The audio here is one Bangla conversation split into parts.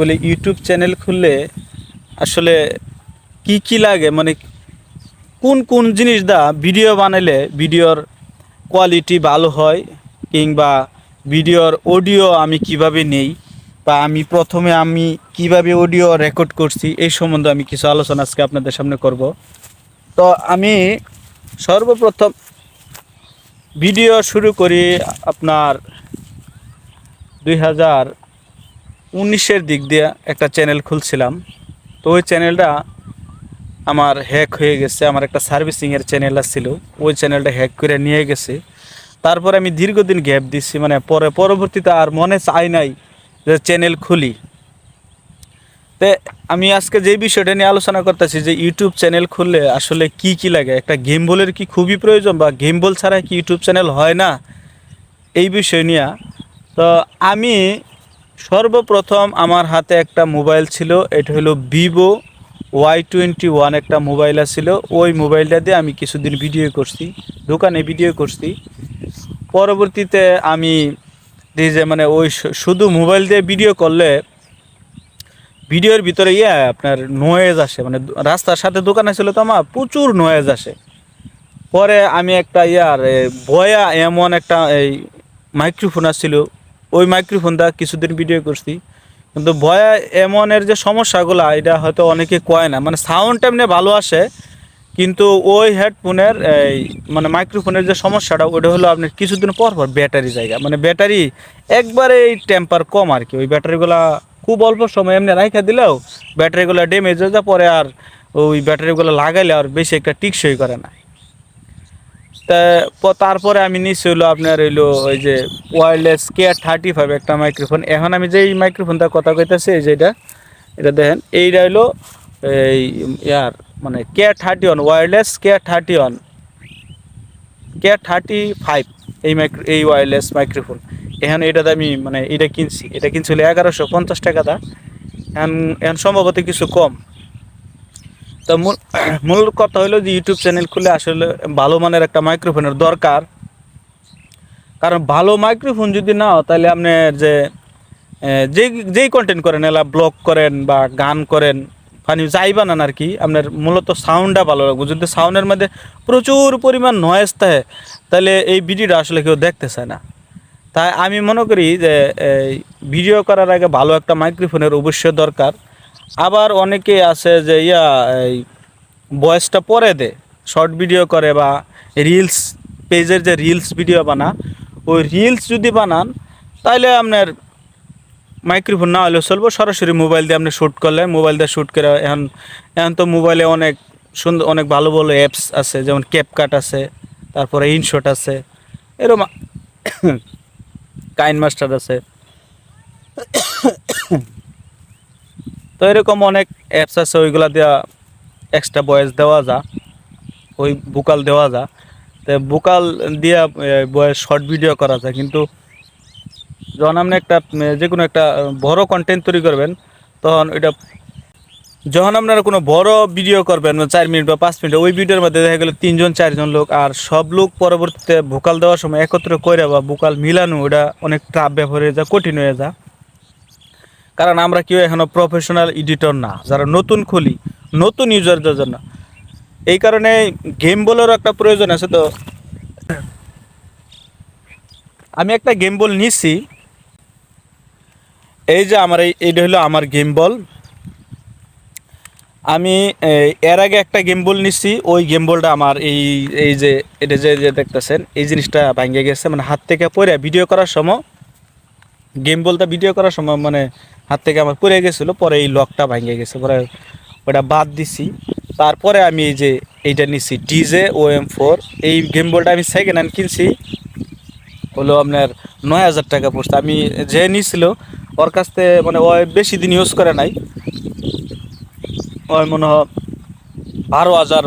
বলি ইউটিউব চ্যানেল খুললে আসলে কি কি লাগে? মানে কোন কোন জিনিস দা ভিডিও বানাইলে ভিডিওর কোয়ালিটি ভালো হয়, কিংবা ভিডিওর অডিও আমি কীভাবে নেই, বা আমি প্রথমে আমি কীভাবে অডিও রেকর্ড করছি, এই সম্বন্ধে আমি কিছু আলোচনা আজকে আপনাদের সামনে করব। তো আমি সর্বপ্রথম ভিডিও শুরু করি আপনার দুই হাজার উনিশের দিক দিয়ে একটা চ্যানেল খুলছিলাম। তো ওই চ্যানেলটা আমার হ্যাক হয়ে গেছে, আমার একটা সার্ভিসিংয়ের চ্যানেল ছিল ওই চ্যানেলটা হ্যাক করে নিয়ে গেছে। তারপরে আমি দীর্ঘদিন গ্যাপ দিচ্ছি মানে পরে পরবর্তীতে আর মনে চাই নাই যে চ্যানেল খুলি। তে আমি আজকে যে বিষয়টা নিয়ে আলোচনা করতেছি যে ইউটিউব চ্যানেল খুললে আসলে কি কি লাগে? একটা গেম বলের কি খুবই প্রয়োজন বা গেম বল ছাড়া কি ইউটিউব চ্যানেল হয় না? এই বিষয় নিয়ে। তো আমি সর্বপ্রথম আমার হাতে একটা মোবাইল ছিল, এটা হলো ভিভো ওয়াই টোয়েন্টি ওয়ান একটা মোবাইল ছিল ওই মোবাইলটা দিয়ে আমি কিছুদিন ভিডিও করছি, দোকানে ভিডিও করছি। পরবর্তীতে আমি যে মানে ওই শুধু মোবাইল দিয়ে ভিডিও করলে ভিডিওর ভিতরে ইয়ে আপনার নয়েজ আসে। মানে রাস্তার সাথে দোকান ছিল তো আমার, প্রচুর নয়েজ আসে। পরে আমি একটা ইয়ার বয়া এমন একটা এই মাইক্রোফোন আসছিল ওই মাইক্রোফোনটা কিছুদিন ভিডিও করছি। কিন্তু বয়া এমনের যে সমস্যাগুলো, এটা হয়তো অনেকে কয় না। মানে সাউন্ড এমনি ভালো আসে, কিন্তু ওই হেডফোনের এই মানে মাইক্রোফোনের যে সমস্যাটা, ওটা হলো আপনার কিছুদিন পর পর ব্যাটারি জায়গা। মানে ব্যাটারি একবারে এই টেম্পার কম আর কি। ওই ব্যাটারিগুলা খুব অল্প সময় এমনি রাইখা দিলেও ব্যাটারিগুলো ড্যামেজ হয়ে যায়, পরে আর ওই ব্যাটারিগুলো লাগাইলে আর বেশি একটা টিকসই করে না। তা তারপরে আমি নিচ্ছি হলো আপনার হইল ওই যে ওয়ারলেস কে থার্টি ফাইভ একটা মাইক্রোফোন এখন আমি যেই মাইক্রোফোনটা কথা কইতেছি, এই যেটা, এটা দেখেন, এইটা হইল এই ইয়ার মানে K thirty one wireless K thirty one K thirty five এই মাইক্রো এই ওয়্যারলেস মাইক্রোফোন এখন এটাতে আমি মানে এটা কিনছি এটা কিনছি হলো এগারোশো পঞ্চাশ টাকা দা এখন এখন সম্ভবত কিছু কম। তো মূল মূল কথা হলো যে ইউটিউব চ্যানেল খুলে আসলে ভালো মানের একটা মাইক্রোফোনের দরকার। কারণ ভালো মাইক্রোফোন যদি নাও, তাহলে আপনি যে যেই যেই কন্টেন্ট করেন, এলা ব্লগ করেন বা গান করেন ফানি যাই বানান আর কি, আপনার মূলত সাউন্ডটা ভালো লাগবে। যদি সাউন্ডের মধ্যে প্রচুর পরিমাণ নয়েজ থাকে, তাহলে এই ভিডিওটা আসলে কেউ দেখতে চায় না। তাই আমি মনে করি যে ভিডিও করার আগে ভালো একটা মাইক্রোফোনের অবশ্যই দরকার। আবার অনেকে আছে যে, ইয়া, এই ভয়েসটা পরে দে শর্ট ভিডিও করে বা রিলস পেজের যে রিলস ভিডিও বানা, ওই রিলস যদি বানান তাহলে আপনার মাইক্রোফোন না হলেও চলবো, সরাসরি মোবাইল দিয়ে আপনি শ্যুট করলে মোবাইল দিয়ে শ্যুট করে এখন এখন তো মোবাইলে অনেক সুন্দর, অনেক ভালো ভালো অ্যাপস আছে, যেমন ক্যাপকাট আছে, তারপরে ইনশট আছে এরকম কাইন মাস্টার আছে। তো এরকম অনেক অ্যাপস আছে, ওইগুলা দেওয়া এক্সট্রা ভয়েস দেওয়া যা, ওই বুকাল দেওয়া যা। তো বুকাল দিয়া বয়েস শর্ট ভিডিও করা যায়, কিন্তু যখন আপনি একটা যে কোনো একটা বড় কন্টেন্ট তৈরি করবেন, তখন এটা যখন আপনারা কোনো বড় ভিডিও করবেন মানে চার মিনিট বা পাঁচ মিনিট, ওই ভিডিওর মধ্যে দেখা গেলো তিনজন, চারজন লোক, আর সব লোক পরবর্তীতে ভোকাল দেওয়ার সময় একত্র করে বা ভোকাল মিলানো ওটা অনেক ট্রাপ ব্যবহার হয়ে যায় কঠিন হয়ে যায় কারণ আমরা কেউ এখনও প্রফেশনাল এডিটর না, যারা নতুন খুলি, নতুন ইউজারদের জন্য। এই কারণে গেম বলেরও একটা প্রয়োজন আছে তো। আমি একটা গেম বল নিছি। এই যে আমার এই, এইটা হলো আমার গেম বল। আমি এর আগে একটা গেম বল নিছি, ওই গেম বলটা আমার এই এই যে, এটা যে দেখতেছেন, এই জিনিসটা ভাঙ্গে গেছে মানে হাত থেকে পড়ে ভিডিও করার সময় গেম বলটা ভিডিও করার সময় মানে হাত থেকে আমার পড়ে গেছিল, পরে এই লকটা ভাঙে গেছে। পরে ওটা বাদ দিছি। তারপরে আমি এই যে এইটা নিছি ডিজে ও এম ফোর এই গেম বলটা আমি সেকেন্ড হ্যান্ড কিনছি। হলো আপনার নয় হাজার টাকা পড়ছে। আমি যে নিছিল, ওর কাছ থেকে মানে ও বেশি দিন ইউজ করে নাই। ওই মনে হয় বারো হাজার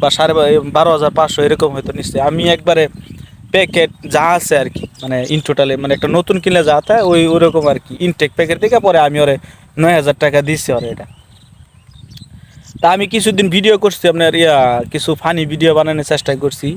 বা সাড়ে বারো হাজার পাঁচশো এরকম হয়তো নিচ্ছে। আমি একবারে প্যাকেট যা আছে আর কি মানে ইন টোটালে মানে একটা নতুন কিনলে যা থাকে ওই ওরকম আর কি ইনটেক প্যাকেট থেকে পরে আমি ওরে নয় হাজার টাকা দিচ্ছি ওরে এটা। তা আমি কিছুদিন ভিডিও করছি, আপনার ইয়া, কিছু ফানি ভিডিও বানানোর চেষ্টা করছি।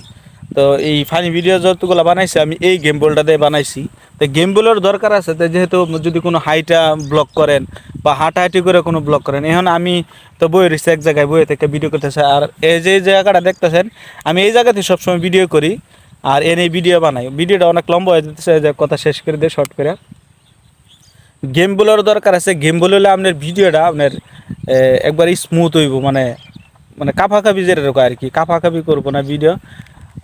তো এই ফানি ভিডিও যতগুলো বানাইছি, আমি এই গেম বলটা দিয়ে বানাইছি। তো গেম বলের দরকার আছে, তো যেহেতু যদি কোনো হাইটা ব্লক করেন বা হাঁটাহাঁটি করে কোনো ব্লক করেন, এখন আমি তো বইয়ের রয়েছে, এক জায়গায় বইয়ে থেকে ভিডিও করতেছে আর এই যে জায়গাটা দেখতেছেন, আমি এই জায়গাতে সবসময় ভিডিও করি। আর এনে ভিডিও বানাই। ভিডিওটা অনেক লম্বা হয়ে যেতেছে কথা শেষ করে দিয়ে শর্ট করে। গেম বলার দরকার আছে। গেম বলে হলে আপনার ভিডিওটা আপনার একবার স্মুথ হইব মানে মানে কাফাকাফি যেটা রকম আর কি। কাফাকাফি করব না ভিডিও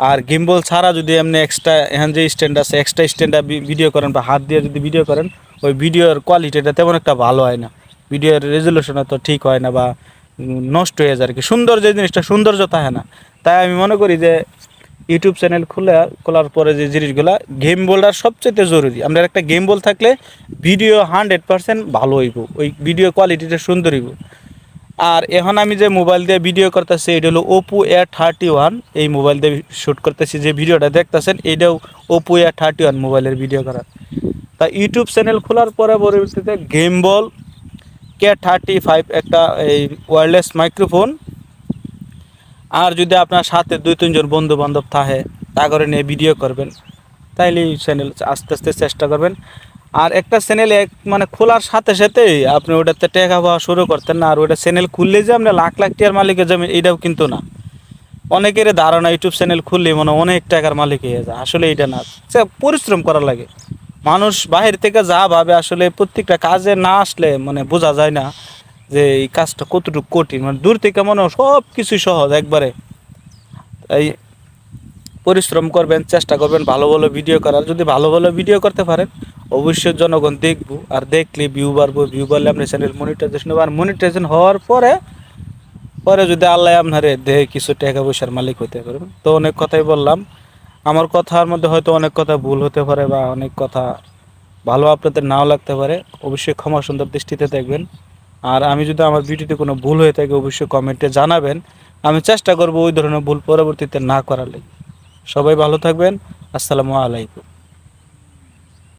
আর গেমবল ছাড়া যদি এমনি এক্সট্রা এখন যে স্ট্যান্ড আছে এক্সট্রা স্ট্যান্ডে ভিডিও করেন বা হাত দিয়ে যদি ভিডিও করেন, ওই ভিডিওর কোয়ালিটিটা তেমন একটা ভালো হয় না। ভিডিওর রেজলিউশন তো ঠিক হয় না বা নষ্ট হয়ে যায় আর কি। সুন্দর যে জিনিসটা, সৌন্দর্য থাকে না। তাই আমি মনে করি যে ইউটিউব চ্যানেল খুলে খোলার পরে যে জিনিসগুলা গেম বলার সবচেয়ে জরুরি। আপনার একটা গেম বল থাকলে ভিডিও হান্ড্রেড পার্সেন্ট ভালো হইব। ওই ভিডিও কোয়ালিটিটা সুন্দর হইব। আর এখন আমি যে মোবাইল দিয়ে ভিডিও করতেছি, এটা হলো ওপো এ থার্টি ওয়ান এই মোবাইল দিয়ে শ্যুট করতেছি, যে ভিডিওটা দেখতেছেন, এটাও ওপো এ থার্টি ওয়ান মোবাইলের ভিডিও করা তা ইউটিউব চ্যানেল খোলার পরে পরবর্তীতে gimbal K thirty five একটা এই ওয়্যারলেস মাইক্রোফোন আর যদি আপনার সাথে দুই তিনজন বন্ধু বান্ধব থাকে, তা করে নিয়ে ভিডিও করবেন। তাইলে চ্যানেল আস্তে আস্তে চেষ্টা করবেন। আর একটা চ্যানেল এক মানে খোলার সাথে সাথেই আপনি ওটাতে টেকা পাওয়া শুরু করতেন না, আর ওটা চ্যানেল খুললে যে আপনি লাখ লাখ টাকার মালিকের যাবেন এটাও কিন্তু না। অনেকের ধারণা ইউটিউব চ্যানেল খুললে মনে অনেক টাকার মালিক হয়ে যায়। আসলে এটা না। সে পরিশ্রম করা লাগে। মানুষ বাহির থেকে যা ভাবে, আসলে প্রত্যেকটা কাজে না আসলে মানে বোঝা যায় না। যে এই কাজটা কতটুকু কঠিন? মানে দূর থেকে মনে হয় সব কিছুই সহজ একবারে। এই পরিশ্রম করবেন, চেষ্টা করবেন, ভালো ভালো ভিডিও করার। যদি ভালো ভালো ভিডিও করতে পারেন, অবশ্যই জনগণ দেখব। আর দেখলে ভিউ বাড়বো ভিউ বাড়লে আপনার চ্যানেল মনিটাইজেশন হবে। আর মনিটাইজেশন হওয়ার পরে পরে যদি আল্লাহ আপনারে দেহে কিছু টাকা পয়সার মালিক হতে পারবেন তো অনেক কথাই বললাম। আমার কথার মধ্যে হয়তো অনেক কথা ভুল হতে পারে বা অনেক কথা ভালো আপনাদের নাও লাগতে পারে। অবশ্যই ক্ষমা সুন্দর দৃষ্টিতে দেখবেন। আর আমি যদি আমার ভিডিওতে কোনো ভুল হয়ে থাকে, অবশ্যই কমেন্টে জানাবেন। আমি চেষ্টা করব ওই ধরনের ভুল পরবর্তীতে না করালে সবাই ভালো থাকবেন। আসসালামু আলাইকুম।